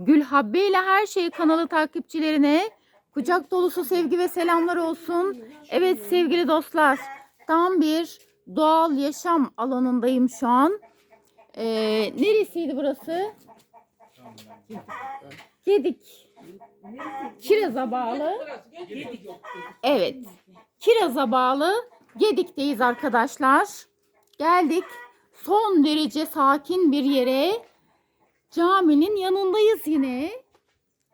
Gülhabbe ile Her Şey kanalı takipçilerine kucak dolusu sevgi ve selamlar olsun. Evet sevgili dostlar tam bir doğal yaşam alanındayım şu an. Ee, neresiydi burası? Gedik. Kiraz'a bağlı. Evet. Kiraz'a bağlı Gedik'teyiz arkadaşlar. Geldik. Son derece sakin bir yere. Caminin yanındayız yine.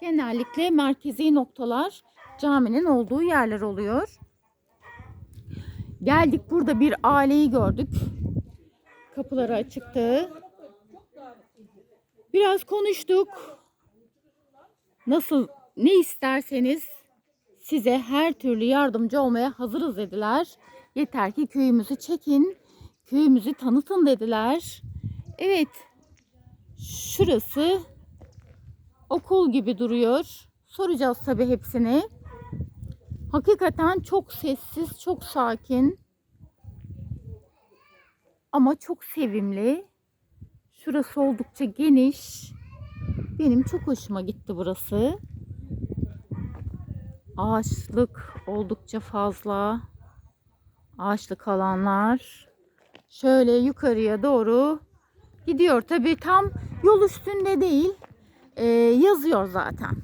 Genellikle merkezi noktalar caminin olduğu yerler oluyor. Geldik burada bir aileyi gördük. Kapıları açıktı. Biraz konuştuk. Nasıl ne isterseniz size her türlü yardımcı olmaya hazırız dediler. Yeter ki köyümüzü çekin, köyümüzü tanıtın dediler. Evet, şurası okul gibi duruyor. Soracağız tabii hepsini. Hakikaten çok sessiz, çok sakin. Ama çok sevimli. Şurası oldukça geniş. Benim çok hoşuma gitti burası. Ağaçlık oldukça fazla. Ağaçlık alanlar. Şöyle yukarıya doğru gidiyor. Tabii tam yol üstünde değil. Ee, yazıyor zaten.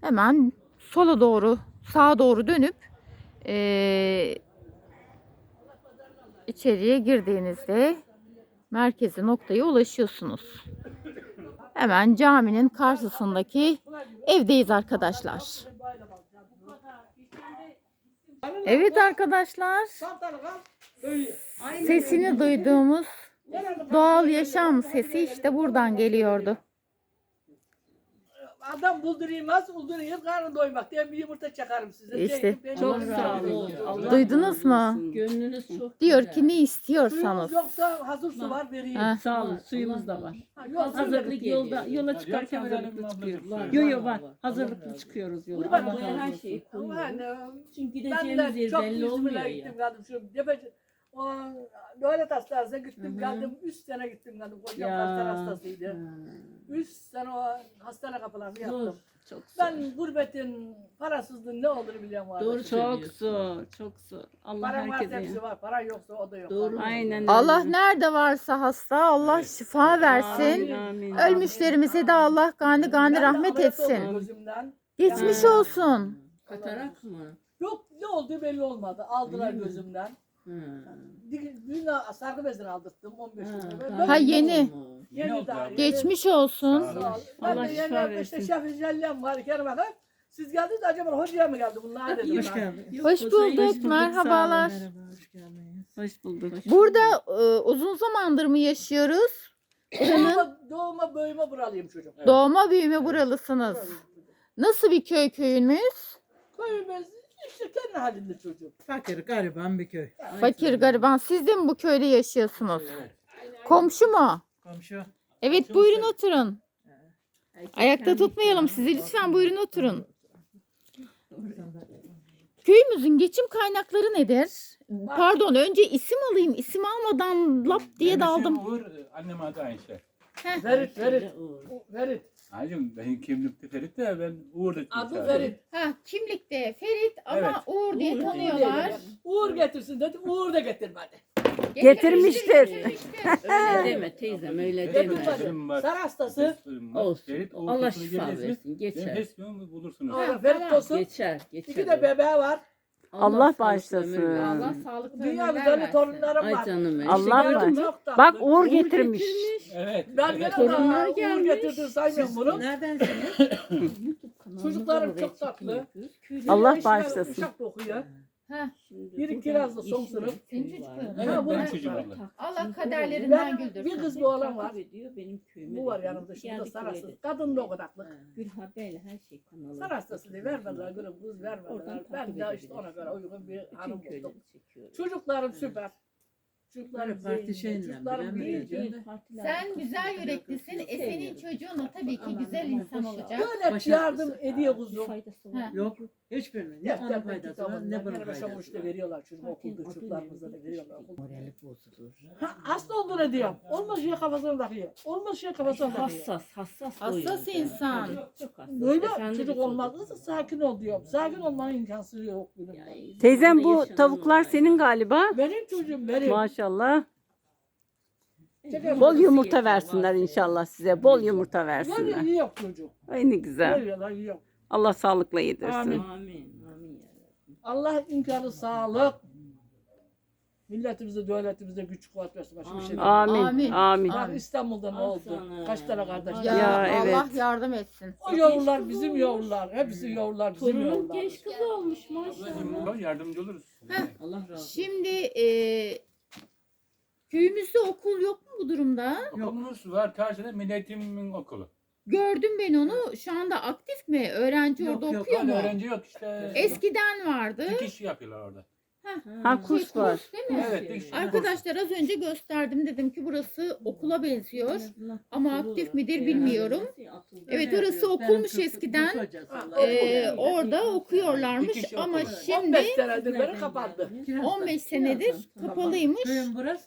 Hemen sola doğru, sağa doğru dönüp ee, içeriye girdiğinizde merkezi noktaya ulaşıyorsunuz. Hemen caminin karşısındaki evdeyiz arkadaşlar. Evet arkadaşlar, sesini duyduğumuz doğal yaşam sesi işte buradan geliyordu. Adam buldurayım,az buldurayım karnı doymak diye bir yumurta çakarım size. İşte. Çok sağ olun. Allah Duydunuz mu? razı olsun. Gönlünüz çok Diyor güzel. ki ne Suyumuz istiyorsanız. yoksa hazır su var vereyim. Ha. Sağ olun. Suyumuz da var. Ha, yoksa Hazırlık yolda yola çıkarken hazırlıklı çıkıyoruz. Yo yo var. Hazırlıklı çıkıyoruz yola. Kurban Allah olayım. razı her olsun. şeyi Çünkü ben gideceğimiz de yer çok belli olmuyor İzmir'e ya. gittim geldim. Şu Depeci, o devlet hastanesine gittim Hı hı. geldim. Üç sene gittim geldim. Kocam Ya. kanser hastasıydı. Ha, Üç sene o hastane kapılarını Zor. yaptım. Çok zor. Ben gurbetin parasızlığın ne olduğunu biliyorum. abi. Doğru Çok söylüyorsun. zor. Çok zor. Allah Param var herkese. hepsi var. Para yoksa o da yok. Doğru. Aynen öyle. Allah nerede varsa hasta Allah şifa versin. Amin, amin. Ölmüşlerimize de Allah gani gani rahmet etsin. Gözümden. Geçmiş olsun. Katarak mı? Yok ne olduğu belli olmadı. Aldılar gözümden. Dün sargı bezini aldırttım 15 Ha, gün. daha Ben- Ha, iyi yeni. Yeni daha. Geçmiş olsun. Sağ ol. Ben Allah de şifa yeni işte Jellem var Kerem Hanım. Siz geldiniz de acaba hocaya mı geldi bunlar dedim. Hoş ben. geldin. Hoş bulduk. Merhabalar. Hoş bulduk. Burada e, uzun zamandır mı yaşıyoruz? Doğma, doğma büyüme buralıyım çocuk. doğma büyüme buralısınız. Nasıl bir köy köyünüz? Köyümüz işte kendi halinde çocuk. Fakir gariban bir köy. Fakir gariban. Siz de mi bu köyde yaşıyorsunuz? Komşu mu? Komşu. Evet buyurun oturun. Ayakta tutmayalım sizi lütfen buyurun oturun. Köyümüzün geçim kaynakları nedir? Pardon önce isim alayım. İsim almadan lap diye daldım. Uğur, annem adı Ayşe. Verit, verit, verit. Hacım benim kimlikte Ferit de ben Uğur da Adı Verit. Ha kimlikte Ferit ama Evet. Uğur diye Uğur tanıyorlar. Uğur getirsin dedim. Uğur da getirmedi. Getirmiştir. Öyle deme teyzem öyle deme. Sar hastası. Olsun. Allah şifa versin. Benim Geçer. hesbimi bulursunuz. Ha, Ferit olsun. Geçer. Geçer. İki de bebeği var. Allah sağlık bağışlasın. ömür versin. Allah sağlıklı Dünya ömürler güzeli versin. torunlarım Ay var. canım. benim. Allah İşte gördün mü? Bak Uğur getirmiş. Evet. Ben evet. gene Torunlar daha Uğur gelmiş. getirdim saymıyorum bunu. Neredensiniz? Çocuklarım çok tatlı. Allah bağışlasın. Uşak da şimdi Biri kirazlı son sınıf. Senin çocukların. Evet, Ha, bu benim çocuğum. Allah kaderlerinden Ben güldürsün. bir kız bir oğlan var. Ediyor, benim köyüme Bu var yanımda şimdi Geldik sarasız. Kadın da o kadarlık. Gülhabeyle her şey kanalı. Sar hastası diye vermediler gülüm kız vermediler. Oradan Ben takip de işte ona göre uygun bir Bütün hanım buldum. köyleri. Çocuklarım süper. Çocuklarım parti zengin, şeyinden Çocuklarım. Sen güzel yüreklisin. E senin çocuğun da tabii ki güzel insan olacak. Böyle yardım ediyor kuzum. faydası var. Ha. Yok. Hiçbirinin. Ne onun faydası var ne mesela faydası işte var. veriyorlar çocuk okulda çocuklarımıza da veriyorlar. Morali bozulur. Ha, hasta olduğunu diyorum. Olmaz şey kafasına takıyor. Olmaz şey kafasına takıyor. Hassas, hassas. Hassas insan. Çok hassas. Böyle çocuk olmaz. Sakin ol diyorum. Sakin olmanın imkansızı yok. Teyzem bu tavuklar senin galiba. Benim çocuğum benim. Maşallah. Bol yumurta versinler inşallah size. Bol yumurta versinler. iyi yok çocuk. Ay ne güzel. Veriyorlar iyi yok. Allah sağlıkla yedirsin. Amin. Allah imkanı sağlık. Milletimize, devletimize güç kuvvet versin. Başka bir şey değil. Amin. Amin. Amin. Bak İstanbul'da ne oldu? Aslanım. Kaç tane kardeş? Ya, Ya, Allah evet. yardım etsin. O yavrular bizim yavrular. Hepsi yavrular bizim Torunum yavrular. genç kız olmuş maşallah. Ablacığım yardımcı oluruz. Allah razı olsun. Şimdi e, köyümüzde okul yok mu bu durumda? Okulumuz var karşıda milletimin okulu. Gördüm ben onu. Şu anda aktif mi? Öğrenci Yok, orada yok, okuyor Yani mu? öğrenci yok işte. Eskiden vardı. Dikiş yapıyorlar orada. Ha kurs Şey, var. değil mi? Evet, dikiş. Arkadaşlar az önce gösterdim dedim ki burası okula benziyor. Ama aktif midir bilmiyorum. Evet orası okulmuş eskiden. Ee, orada okuyorlarmış Dikiş ama şimdi 15 senedir beri kapandı. Kirazdan. 15 senedir kapalıymış.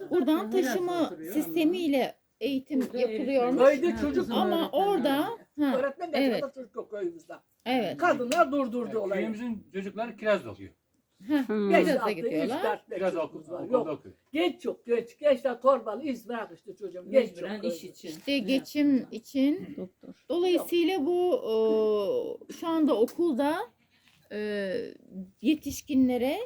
Buradan taşıma sistemiyle eğitim Burada yapılıyormuş. Köyde çocuk Ama orada ha, öğretmen de Evet. çocuk yok köyümüzde. evet. Kadınlar durdurdu Yani olayı. köyümüzün çocukları kiraz okuyor. Hmm. Altı, gidiyorlar. üç, dört, beş Kiraz okulda Yok. okuyor. Geç çok geç. Gençler torbalı iz bırak işte çocuğum. Geç çok. İş için. İşte geçim için. Doktor. Dolayısıyla bu e, şu anda okulda e, yetişkinlere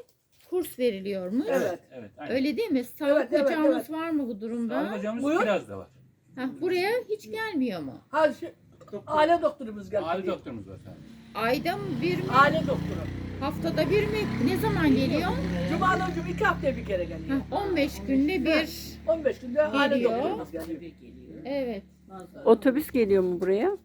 kurs veriliyormuş. Evet. Evet. Aynen. Öyle değil mi? Sağlık Evet, evet, ocağımız evet. var mı bu durumda? Sağlık hocamız Buyur. kiraz da var. Heh, buraya hiç gelmiyor mu? Ha şu aile doktorumuz geldi. Aile doktorumuz var. sadece. Ayda mı bir mi? Aile doktoru. Haftada bir mi? Ne zaman geliyor? Cuma hocam iki haftaya bir kere geliyor. Heh, 15 günde bir. 15 günde aile doktorumuz geliyor. Evet. Otobüs geliyor mu buraya?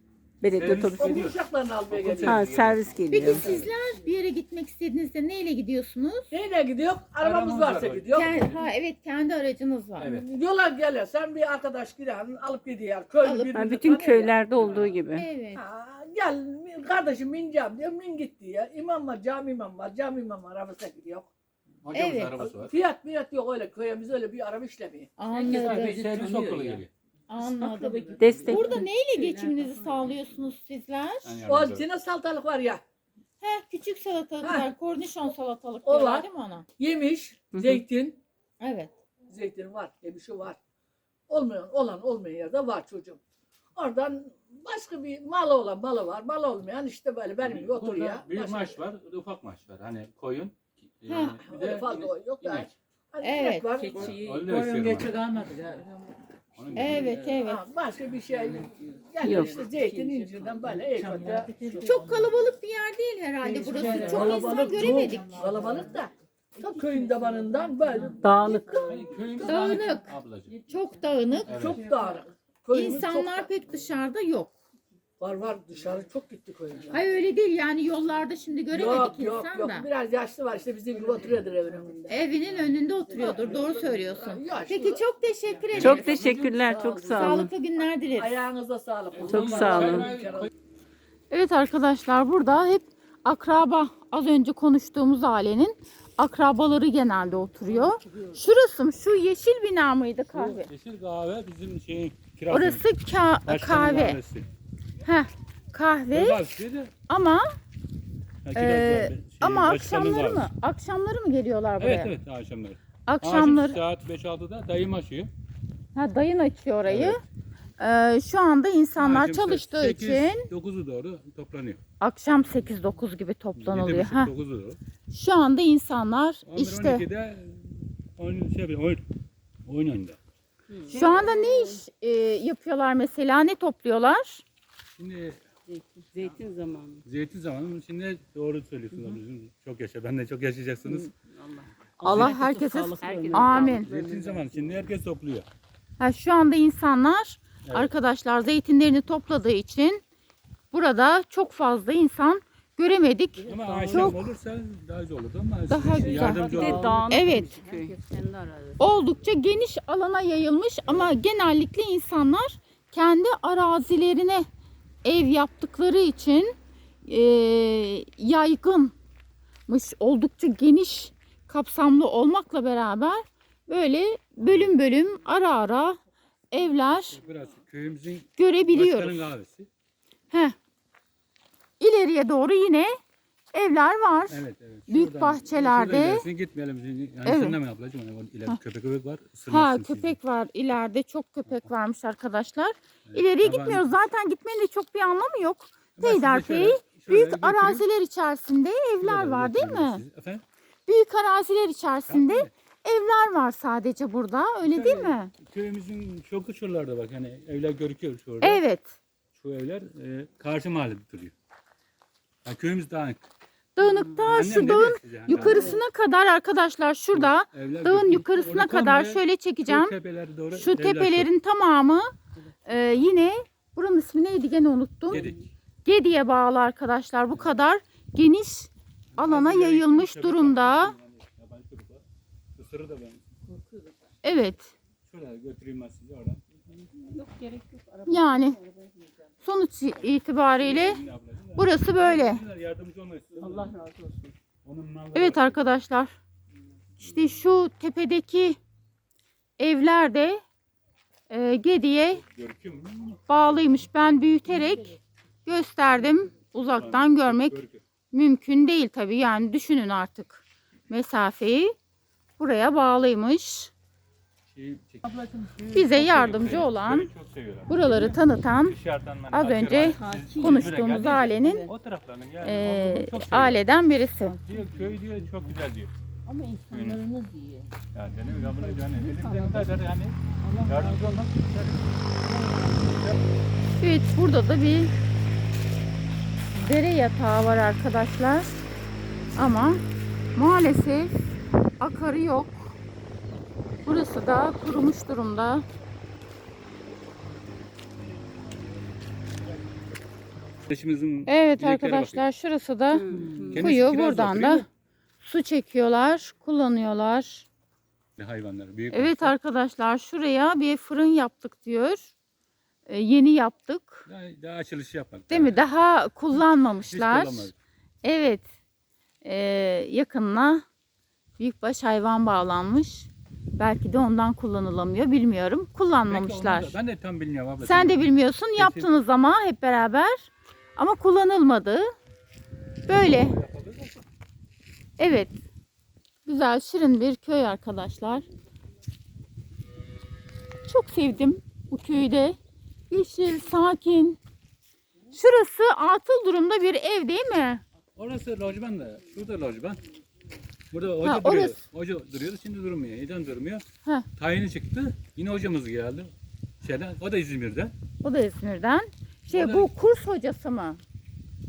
Belediye otobüsü. Uşaklarını almaya geliyor. Ha servis Peki geliyor. sizler bir yere gitmek istediğinizde neyle gidiyorsunuz? Neyle gidiyor? Arabamız Arabamız varsa var. gidiyor. Kend- ha evet kendi aracınız var. Evet. Yola gelir. Sen bir arkadaş gider alıp gidiyor. Köylü Alıp- birbirini Ha, bütün tanıyor ya. köylerde olduğu gibi. Evet. Ha, gel kardeşim bineceğim diyor. Min gitti ya. İmam var, cami imam var. Cami imam var. Arabasına gidiyor. Hocamız Evet. arabası var. Fiyat fiyat yok öyle. Köyümüzde öyle bir araba işlemiyor. Anladım. Servis, servis okulu ya. Anladım. Destek. Burada neyle geçiminizi sağlıyorsunuz sizler? O içine salatalık var ya. Heh, küçük salatalıklar, kornişon salatalık O diyorlar var. değil mi ona? Yemiş, Hı hı. zeytin. Evet. Zeytin var, yemişi var. Olmayan, olan olmayan yerde var çocuğum. Oradan başka bir malı olan malı var. Malı olmayan işte böyle benim gibi Burada oturuyor. Büyük Başka- maç var, ufak maç var. Hani koyun, Ha, bir öyle de fazla o yok da. inek. Hani Evet. inek var. Keçiyi Öyle Koyun ben. kalmadı. ya. Onun gibi. Evet, evet. Ha, başka bir şey. Yani Yok. işte zeytin, incirden böyle eyvallah. Çok kalabalık bir yer değil herhalde burası. Çok insan Kalabalık göremedik. çok, Kalabalık da. Tam köyün tabanından böyle Dağınık. Hani köyümüz Dağınık. dağınık ablacığım. Çok dağınık. Evet. çok dağınık. Köyümüz İnsanlar çok pek dışarıda yok. Var var dışarı çok gitti köyümüz. Hayır öyle değil yani yollarda şimdi göremedik Yok yok insan yok. da. Biraz yaşlı var işte bizim gibi oturuyordur evin önünde. Evinin önünde oturuyordur. Doğru söylüyorsun. Yaşlı. Peki çok teşekkür ederiz. Çok teşekkürler. Çok sağ olun. Sağlıklı günler dileriz. Ayağınıza sağlık. Çok sağ olun. Evet arkadaşlar burada hep akraba az önce konuştuğumuz ailenin akrabaları genelde oturuyor. Şurası mı? Şu yeşil bina mıydı kahve? Yeşil kahve bizim şeyin kiraz. Orası ka- kahve. Heh, kahve ama e, ama akşamları mı? Akşamları mı geliyorlar buraya? Evet evet akşamları. Akşamları. Akşam saat 5-6'da dayım açıyor. Ha dayın açıyor orayı. Ee, şu anda insanlar çalıştığı için dokuzu doğru toplanıyor. akşam 8-9 gibi toplanılıyor. Ha. 9'u doğru. Şu anda insanlar 11 işte 12'de oyun şey yapıyor, oyun oyun oyunda. şu anda ne iş e, yapıyorlar mesela? Ne topluyorlar? Şimdi Zeytin, zeytin zamanı. zeytin zamanı şimdi doğru söylüyorsunuz ablacığım. Çok yaşa. Ben de çok yaşayacaksınız. Allah herkese Herkese amin. Zeytin zamanı şimdi herkes topluyor. Ha, şu anda insanlar Evet. arkadaşlar zeytinlerini topladığı için burada çok fazla insan göremedik. Ama akşam Çok- olursa daha güzel olur ama Daha siz güzel. yardımcı Bir de dağınık Evet. bir köy. Kendi arazi. Oldukça geniş alana yayılmış ama genellikle insanlar kendi arazilerine ev yaptıkları için e, yaygın yapılmış. Oldukça geniş kapsamlı olmakla beraber böyle bölüm bölüm ara ara evler Burası köyümüzün görebiliyoruz. Heh. İleriye doğru yine evler var. Evet evet. Büyük bahçelerde- Şuradan ilerisine gitmeyelim. Yani Evet. mi ablacığım? Yani ileride köpek köpek var. Ha ısırmasın sizi. köpek var ileride çok köpek varmış arkadaşlar. Evet. İleriye Ama gitmiyoruz zaten gitmenin de çok bir anlamı yok. ben size şöyle- şöyle büyük götüreyim. araziler içerisinde evler Şöyle var değil götüreyim mi? sizi. Efendim? Büyük araziler içerisinde Tabii. evler var sadece burada öyle değil mi? Köyümüzün çok şuralarda bak hani evler görüküyor şurada. Evet. Şu evler e, karşı mahallede duruyor. Yani köyümüz dağınık. Annem şu dağın yani, yukarısına kadar arkadaşlar şurada evler dağın yukarısına kadar şöyle çekeceğim. doğru Şu tepelerin tamamı e, yine buranın ismi neydi gene unuttum. Gedik. Gedi'ye bağlı arkadaşlar. Bu kadar geniş alana yayılmış durumda. Evet. Şöyle götüreyim ben sizi oradan. Yok gerek yok. Araba Yani sonuç itibariyle burası böyle. Yardımcı olmayı. Allah razı olsun. Onun malları Evet var. arkadaşlar. İşte şu tepedeki evler de e, Gedi'ye Görüküyor mu? bağlıymış. Ben büyüterek gösterdim. Uzaktan görmek Görüküyor. mümkün değil tabii. Yani düşünün artık mesafeyi. Buraya bağlıymış. Bize yardımcı olan, buraları tanıtan az önce konuştuğumuz ailenin e, aileden birisi. Diyor, köy diyor çok güzel diyor. Ama insanlarınız iyi. Yani benim ya bunu yani elimden kadar yani yardımcı olmak. Evet burada da bir dere yatağı var arkadaşlar. Ama maalesef akarı yok. Burası da kurumuş durumda. Evet arkadaşlar şurası da Kendisi kuyu. Buradan oturuyor da su çekiyorlar, kullanıyorlar. bakıyor. hayvanları büyük. Evet arkadaşlar şuraya bir fırın yaptık diyor. Ee, yeni yaptık. Daha, daha açılış yapmadık. Değil mi? Daha Hiç kullanmamışlar. kullanmadık. Evet. Ee, yakınına büyükbaş hayvan bağlanmış. Belki de ondan kullanılamıyor bilmiyorum. Belki Kullanmamışlar. da- Ben de tam bilmiyorum abla. Sen de bilmiyorsun. Yaptınız ama hep beraber. Ama kullanılmadı. Böyle. Evet. Güzel, şirin bir köy arkadaşlar. Çok sevdim bu köyü de. Yeşil, sakin. Şurası atıl durumda bir ev değil mi? Orası lojman da. Şurada lojman. Burada hoca Ha, duruyor. orası. Hoca duruyordu şimdi durmuyor. Neden durmuyor? Ha. Tayini çıktı. Yine hocamız geldi. Şeyden, o da İzmir'den. O da İzmir'den. Şey da- bu kurs hocası mı?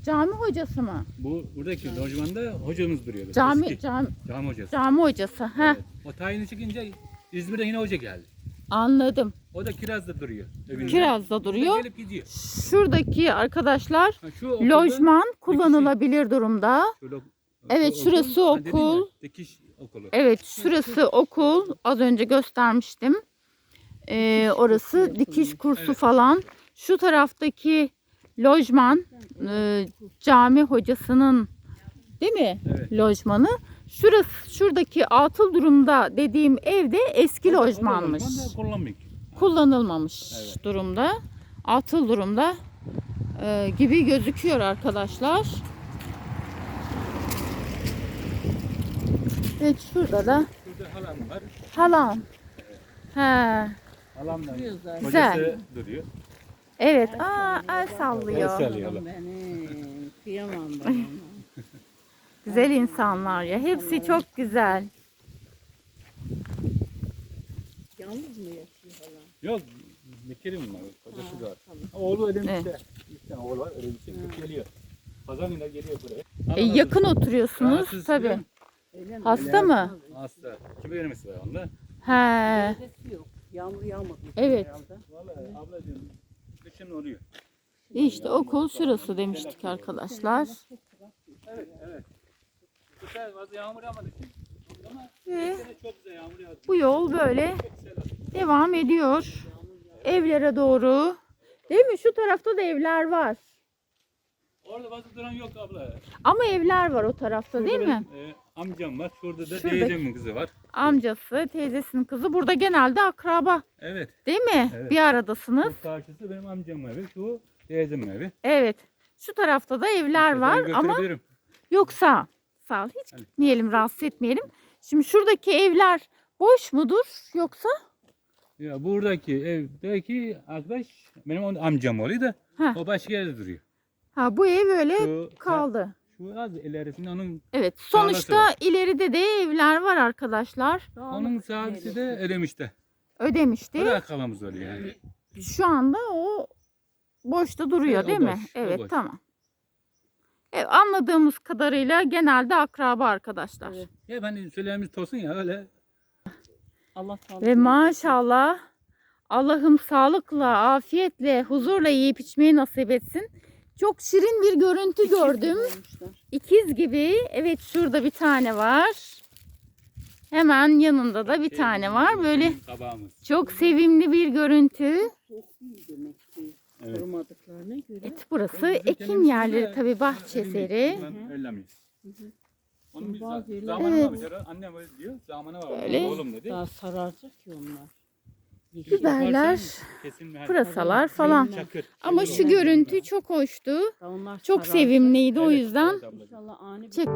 Cami hocası mı? Bu buradaki lojmanda hocamız duruyordu. Cami Eski cami, cami hocası. cami hocası. Heh, Evet. O tayini çıkınca İzmir'de yine hoca geldi. anladım. O da Kiraz'da duruyor. Evinde. Kiraz'da duruyor. Gelip gidiyor. Şuradaki arkadaşlar Ha, şu lojman kullanılabilir durumda. Şu Evet, şu şurası okul. dikiş okulu. Evet şurası okul. Az önce göstermiştim. Ee, orası dikiş kursu Evet. falan. Şu taraftaki lojman e, cami hocasının değil mi? Evet. Lojmanı. Şurası şuradaki atıl durumda dediğim evde eski O o lojmanmış. lojman. Kullanılmamış Evet. durumda. Atıl durumda e, gibi gözüküyor arkadaşlar. Evet şurada da Şurada halam var. halam. He. Halam da Duruyor zaten. Güzel. duruyor. Evet. Aa el sallıyor. El sallıyor. Kıyamam ben. Güzel insanlar ya. Hepsi çok güzel. Yalnız mı yaşıyor hala? Yok Bekir'im var. Kocası da var. Oğlu elimizde. Evet. Bir tane oğlu var. Şey geliyor. Pazar günü geliyor buraya. E, yakın oturuyorsunuz Rahatsız tabii. Hasta mı? Hasta. Kime vermesi var onda? He. Yok. Yağmur yağmadı. Evet. Vallahi ablacığım kışın oluyor. İşte okul şurası demiştik arkadaşlar. Evet evet. Bu sefer fazla yağmur yağmadı şimdi. Ama Ve bu sene çok güzel yağmur yağdı. bu yol böyle devam ediyor. Evlere doğru. Değil mi? Şu tarafta da evler var. Orada fazla duran yok abla. Ama evler var o tarafta değil mi? benim, e, amcam var. Şurada da Şuradaki- teyzemin kızı var. Amcası, teyzesinin kızı. Burada genelde akraba Evet. değil mi? Evet. Bir aradasınız. Bu karşısı benim amcamın evi. Şu teyzemin evi. Evet. Şu tarafta da evler Ben var ama götürebilirim. yok sağ ol. Hiç Hadi. gitmeyelim, rahatsız etmeyelim. Şimdi şuradaki evler boş mudur yoksa? Ya buradaki evdeki arkadaş benim onun amcam oluyor da o başka yerde duruyor. Ha bu ev öyle Şu, kaldı. Şu az ilerisinde onun Evet. Sonuçta var. ileride de evler var arkadaşlar. onun sahibisi de Ödemiş'te. Ödemişti. O da akrabamız oluyor yani. Şu anda o boşta duruyor Evet, değil mi? boş, o Evet boş. tamam. Evet, anladığımız kadarıyla genelde akraba arkadaşlar. Evet. Ya ben söylememiz olsun ya öyle. Allah sağlık Ve maşallah Allah'ım sağlıkla, afiyetle, huzurla yiyip içmeyi nasip etsin. Çok şirin bir görüntü İkiz gibi gördüm. olmuşlar. İkiz gibi. Evet şurada bir tane var. Hemen yanında da bir tane var. Böyle çok sevimli bir görüntü. Evet. Evet burası ekin yerleri de tabii bahçe elimiz, eseri. Ben ellemeyiz. Onun bir Bazı yerler- zamanı Evet. Böyle. Oğlum dedi. Daha sararacak ki onlar. Biberler, pırasalar falan. Çakır. Ama Çakır şu görüntü çok hoştu. Çok sevimliydi o yüzden. evet ablacığım. İnşallah ani bir Çek.